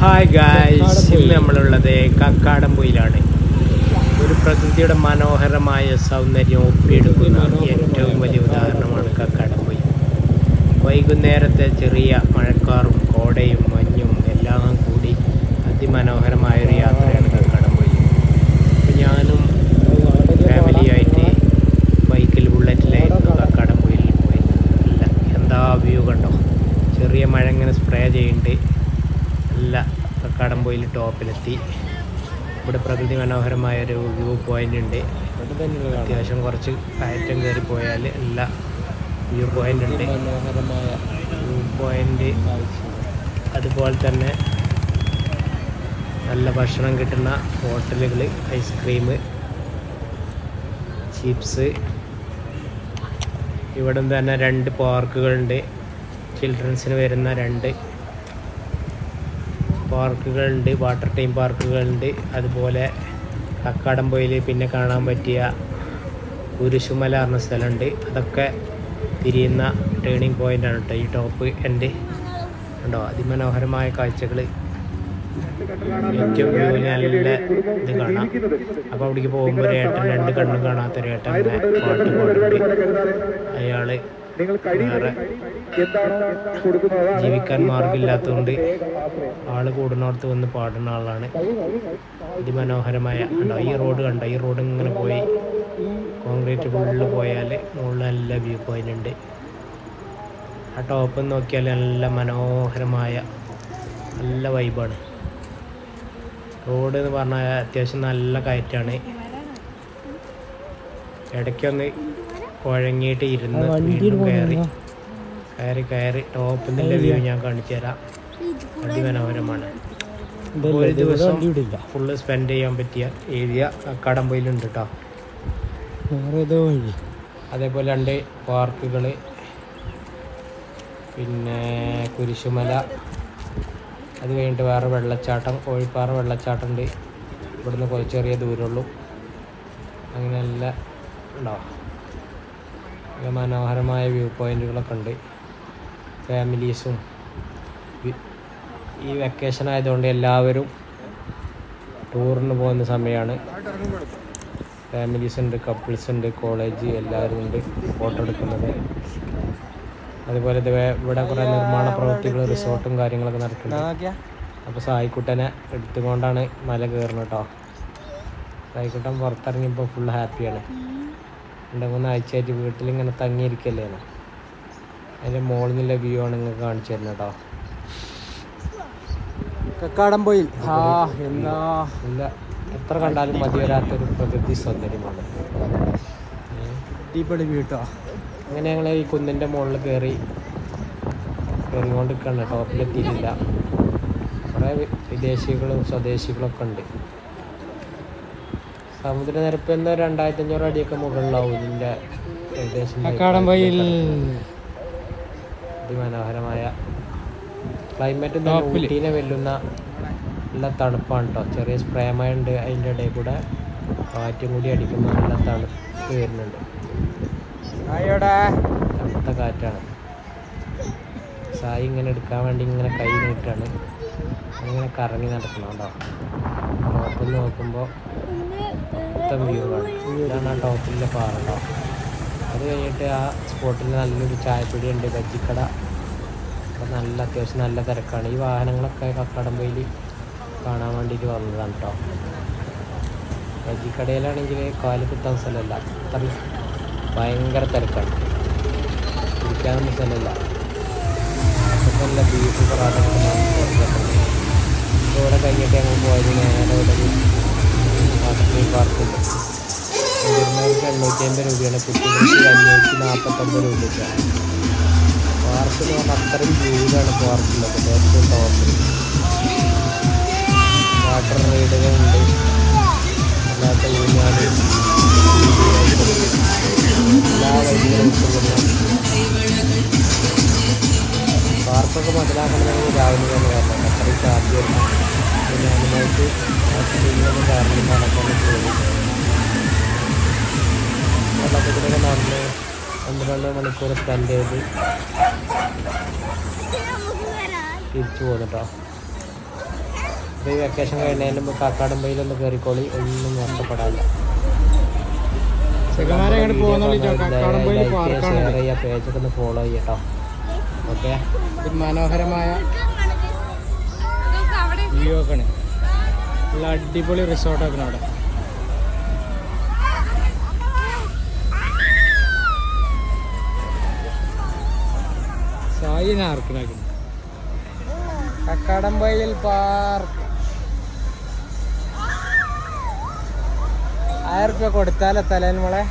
Hi guys ഇന്ന് നമ്മളുള്ളത് കക്കാടംപൊയിലാണ്. ഒരു പ്രകൃതിയുടെ മനോഹരമായ സൗന്ദര്യം ഒപ്പിയെടുക്കുന്ന ഏറ്റവും വലിയ ഉദാഹരണമാണ് കക്കാടംപൊയിൽ വൈകുന്നേരത്തെ ചെറിയ മഴക്കാറും കോടയും മഞ്ഞും എല്ലാം കൂടി അതിമനോഹരമായ ഒരു യാത്രയാണ് കക്കാടംപൊയിൽ അപ്പോൾ ഞാനും ഫാമിലിയായിട്ട് ബൈക്കിൽ ബുള്ളറ്റിലായിരുന്നു കക്കാടംപൊയിലിൽ പോയി നല്ല എന്താ വ്യൂ കണ്ടോ ചെറിയ മഴ ഇങ്ങനെ സ്പ്രേ ചെയ്യുന്നുണ്ട് നല്ല കക്കാടംപൊയിൽ ടോപ്പിലെത്തി. ഇവിടെ പ്രകൃതി മനോഹരമായ ഒരു വ്യൂ പോയിന്റ് ഉണ്ട്. അത്യാവശ്യം കുറച്ച് കയറ്റം കയറി പോയാൽ എല്ലാ വ്യൂ പോയിന്റ് ഉണ്ട്. വ്യൂ പോയിന്റ് അതുപോലെ തന്നെ നല്ല ഭക്ഷണം കിട്ടുന്ന ഹോട്ടലുകൾ ഐസ്ക്രീം ചിപ്സ്. ഇവിടെ തന്നെ രണ്ട് പാർക്കുകളുണ്ട്. ചിൽഡ്രൻസിന് വരുന്ന രണ്ട് പാർക്കുകളുണ്ട് വാട്ടർ ടൈം പാർക്കുകളുണ്ട്. അതുപോലെ കക്കാടംപൊയിൽ പിന്നെ കാണാൻ പറ്റിയ കുരിശുമല പറഞ്ഞ സ്ഥലമുണ്ട്. അതൊക്കെ തിരിയുന്ന ടേണിംഗ് പോയിന്റാണ് കേട്ടോ. ഈ ടോപ്പ് എന്റെ ഉണ്ടോ അതിമനോഹരമായ കാഴ്ചകൾ. ഏറ്റവും നല്ല ഇത് കാണാം. അപ്പോൾ അവിടേക്ക് പോകുമ്പോൾ ഒരു ഏട്ടൻ രണ്ട് കണ്ണും കാണാത്തൊരു ഏട്ടന്റെ ഏട്ടൻ പാട്ട് പാടുന്നുണ്ട്. അയാൾ വേറെ ജീവിക്കാൻ മാർഗമില്ലാത്തതുകൊണ്ട് ആൾ കൂടുന്നിടത്ത് വന്ന് പാടുന്ന ആളാണ്. അതിമനോഹരമായ കണ്ടോ? ഈ റോഡ് കണ്ടോ? ഈ റോഡ് ഇങ്ങനെ പോയി കോൺക്രീറ്റ് മുകളിൽ പോയാൽ മുകളിൽ നല്ല വ്യൂ പോയിന്റ് ഉണ്ട്. ആ ടോപ്പ് നോക്കിയാൽ നല്ല മനോഹരമായ നല്ല വൈബാണ് റോഡ് എന്ന് പറഞ്ഞാൽ അത്യാവശ്യം നല്ല കയറ്റാണ്. ഇടയ്ക്കൊന്ന് കുഴങ്ങിയിട്ട് ഇരുന്ന് വീണ്ടും കയറി. കയറി കയറി. ടോപ്പിൽ നിന്നുള്ള വ്യൂ ഞാൻ കാണിച്ചു തരാം. അതിമനോഹരമാണ്. ഒരു ദിവസം ഫുള്ള് സ്പെൻഡ് ചെയ്യാൻ പറ്റിയ ഏരിയ കടമ്പയിലുണ്ട് കേട്ടോ അതേപോലെ രണ്ട് പാർക്കുകൾ. പിന്നെ കുരിശുമല. അത് കഴിഞ്ഞിട്ട് വേറെ വെള്ളച്ചാട്ടം. കോഴിപ്പാറ വെള്ളച്ചാട്ടം ഉണ്ട് ഇവിടുന്ന് കുറച്ച് ചെറിയ ദൂരമുള്ളൂ. അങ്ങനെ നല്ല ഉണ്ടാവും നല്ല മനോഹരമായ വ്യൂ പോയിന്റുകളൊക്കെ ഉണ്ട്. ഫാമിലീസും. ഈ വെക്കേഷൻ ആയതുകൊണ്ട് എല്ലാവരും ടൂറിന് പോകുന്ന സമയമാണ് ഫാമിലീസ് ഉണ്ട് കപ്പിൾസ് ഉണ്ട് കോളേജ് എല്ലാവരും ഉണ്ട് ഫോട്ടോ എടുക്കുന്നത്. അതുപോലെ ഇവിടെ കുറേ നിർമ്മാണ പ്രവൃത്തികൾ റിസോർട്ടും കാര്യങ്ങളൊക്കെ നടക്കുന്നുണ്ട്. അപ്പോൾ സായിക്കുട്ടനെ എടുത്തുകൊണ്ടാണ് മല കയറുന്നത് കേട്ടോ സായിക്കുട്ടൻ പുറത്തിറങ്ങിയപ്പോൾ ഫുൾ ഹാപ്പിയാണ് രണ്ട് മൂന്ന് ആഴ്ചയായിട്ട് വീട്ടിലിങ്ങനെ തങ്ങിയിരിക്കല്ലേ അതിന്റെ മുകളിൽ നിന്നുള്ള വ്യൂ ആണ് നിങ്ങൾക്ക് കാണിച്ചു തരുന്നത് കേട്ടോ കക്കാടംപൊയിൽ ആ എന്നാ. ഇല്ല എത്ര കണ്ടാലും മതി വരാത്തൊരു പ്രകൃതി സൗന്ദര്യമാണ്. അടിപൊളി വീട്ടോ അങ്ങനെ ഞങ്ങൾ ഈ കുന്നിന്റെ മുകളിൽ കയറി കയറിക്കൊണ്ടിരിക്കുകയാണ് ടോപ്പിലെത്തിയിട്ടില്ല. കുറേ വിദേശികളും സ്വദേശികളൊക്കെ ഉണ്ട്. സമുദ്രനിരപ്പ് എന്ന രണ്ടായിരത്തി അഞ്ഞൂറ് അടിയൊക്കെ മുകളിലാവും ഇതിന്റെ ഏകദേശം കക്കാടംപൊയിൽ അതിമനോഹരമായ ക്ലൈമറ്റ്. ഊട്ടീനെ വെല്ലുന്ന നല്ല തണുപ്പാണ് കേട്ടോ ചെറിയ സ്പ്രേ മഴ ഉണ്ട് അതിന്റെ ഇടയിൽ കൂടെ കാറ്റും കൂടി അടിക്കുമ്പോൾ നല്ല തണുപ്പ് വരുന്നുണ്ട്. തണുത്ത കാറ്റാണ്. സായി ഇങ്ങനെ എടുക്കാൻ വേണ്ടി ഇങ്ങനെ കൈ നീട്ടാണ്. അങ്ങനെ കറങ്ങി നടക്കണം ടോപ്പിൽ നോക്കുമ്പോൾ ഇതാണ് ആ ടോപ്പിലെ പാറ കേട്ടോ അത് കഴിഞ്ഞിട്ട് ആ സ്പോട്ടിൽ നല്ലൊരു ചായപ്പൊടി ഉണ്ട് ബജ്ജിക്കട. അപ്പം നല്ല അത്യാവശ്യം നല്ല തിരക്കാണ്. ഈ വാഹനങ്ങളൊക്കെ കക്കാടംപൊയിൽ കാണാൻ വേണ്ടിയിട്ട് വന്നതാണ് കേട്ടോ ബജ്ജിക്കടയിലാണെങ്കിൽ കാൽ കുത്താൻ സ്ഥലമല്ല. അത്ര ഭയങ്കര തിരക്കാണ്. ഇരിക്കാനൊന്നും സ്ഥലമില്ല. നല്ല ബീഫ് പൊറാട്ട ഇവിടെ കഴിഞ്ഞിട്ട് ഞങ്ങൾ പോയത് നേരെ ഇവിടെ വാട്ടർ പാർക്കുണ്ട് മുതിർന്നവർക്ക് എണ്ണൂറ്റി അമ്പത് രൂപയാണ് കുട്ടികൾക്ക് അഞ്ഞൂറ്റി നാൽപ്പത്തൊമ്പത് രൂപയ്ക്കാണ് പാർക്ക് എന്ന് പറഞ്ഞാൽ അത്രയും ദൂരമാണ് പാർക്കുള്ളത് ഏറ്റവും ടോപ്പിൽ വാട്ടർ റൈഡുകളുണ്ട് അല്ലാത്ത ഊഞ്ഞാൽ. മുതലാക്കണമെങ്കിൽ രാവിലെ തന്നെ വരണം അത്രയും ചാർജ് വരണം പിന്നെ അതിനായിട്ട് കാരണം നടക്കാൻ പോകും വെള്ളത്തിലൊക്കെ നടന്ന് പന്ത്രണ്ട് മണിക്കൂർ സ്പെൻഡ് ചെയ്ത് തിരിച്ചു പോന്നിട്ടോ അപ്പോൾ ഈ വെക്കേഷൻ കഴിഞ്ഞതിന് മുമ്പ് കാക്കാടമ്പയിലൊന്ന് കയറിക്കോളി ഒന്നും നഷ്ടപ്പെടാനില്ല. ഷെയർ ചെയ്യുക പേജൊക്കെ ഒന്ന് ഫോളോ ചെയ്യട്ടോ ഓക്കെ. മനോഹരമായ വ്യൂ നല്ല അടിപൊളി റിസോർട്ടൊക്കെ അവിടെ. സായി ആർക്കണാക്കുന്നു കക്കാടംപൊയിൽ പാർക്ക് ആയിരം റുപ്യ കൊടുത്താലോ തലേന്ന് മോളെ?